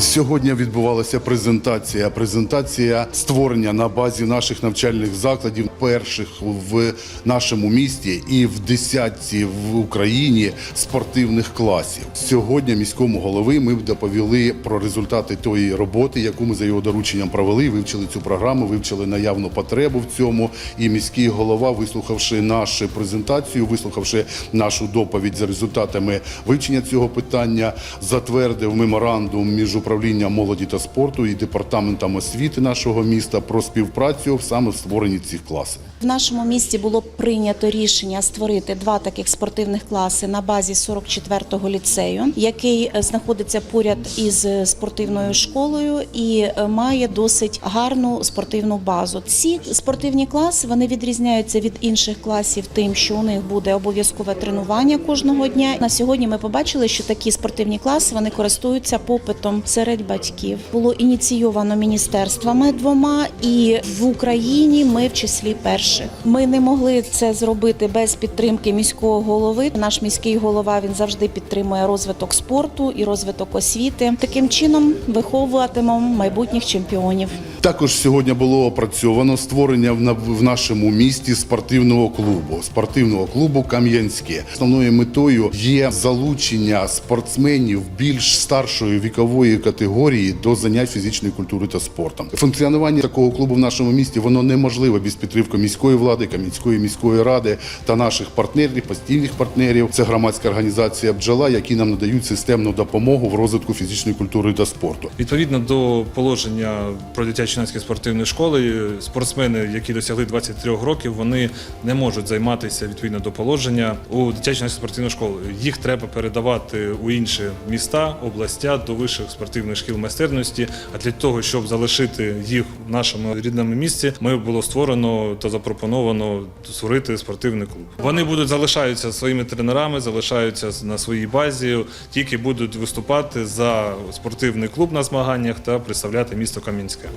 Сьогодні відбувалася презентація. Презентація створення на базі наших навчальних закладів, перших в нашому місті і в десятці в Україні спортивних класів. Сьогодні міському голови ми доповіли про результати тої роботи, яку ми за його дорученням провели. Вивчили цю програму, вивчили наявну потребу в цьому. І міський голова, вислухавши нашу презентацію, вислухавши нашу доповідь за результатами вивчення цього питання, затвердив меморандум між управлінням молоді та спорту і департаментом освіти нашого міста про співпрацю саме в створенні цих класів. В нашому місті було прийнято рішення створити два таких спортивних класи на базі 44-го ліцею, який е, знаходиться поряд із е, спортивною школою і е, має досить гарну спортивну базу. Ці спортивні класи вони відрізняються від інших класів тим, що у них буде обов'язкове тренування кожного дня. На сьогодні ми побачили, що такі спортивні класи вони користуються попитом батьків. Було ініційовано міністерствами двома, і в Україні ми в числі перших. Ми не могли це зробити без підтримки міського голови. Наш міський голова він завжди підтримує розвиток спорту і розвиток освіти. Таким чином виховуватимемо майбутніх чемпіонів. Також сьогодні було опрацьовано створення в нашому місті спортивного клубу, спортивного клубу Кам'янське. Основною метою є залучення спортсменів більш старшої вікової категорії до занять фізичної культури та спортом. Функціонування такого клубу в нашому місті воно неможливе без підтримки міської влади, Кам'янської міської ради та наших партнерів, постійних партнерів. Це громадська організація Бджола, які нам надають системну допомогу в розвитку фізичної культури та спорту. Відповідно до положення про дитячо-юнацькі спортивні школи, спортсмени, які досягли 23 років, вони не можуть займатися відповідно до положення у дитячо спортивну школу. Їх треба передавати у інші міста, областя до вищих спортивних шкіл майстерності. А для того, щоб залишити їх в нашому рідному місці, ми було створено та запропоновано створити спортивний клуб. Вони будуть залишаються своїми тренерами, залишаються на своїй базі, тільки будуть виступати за спортивний клуб на змаганнях та представляти місто Кам'янське.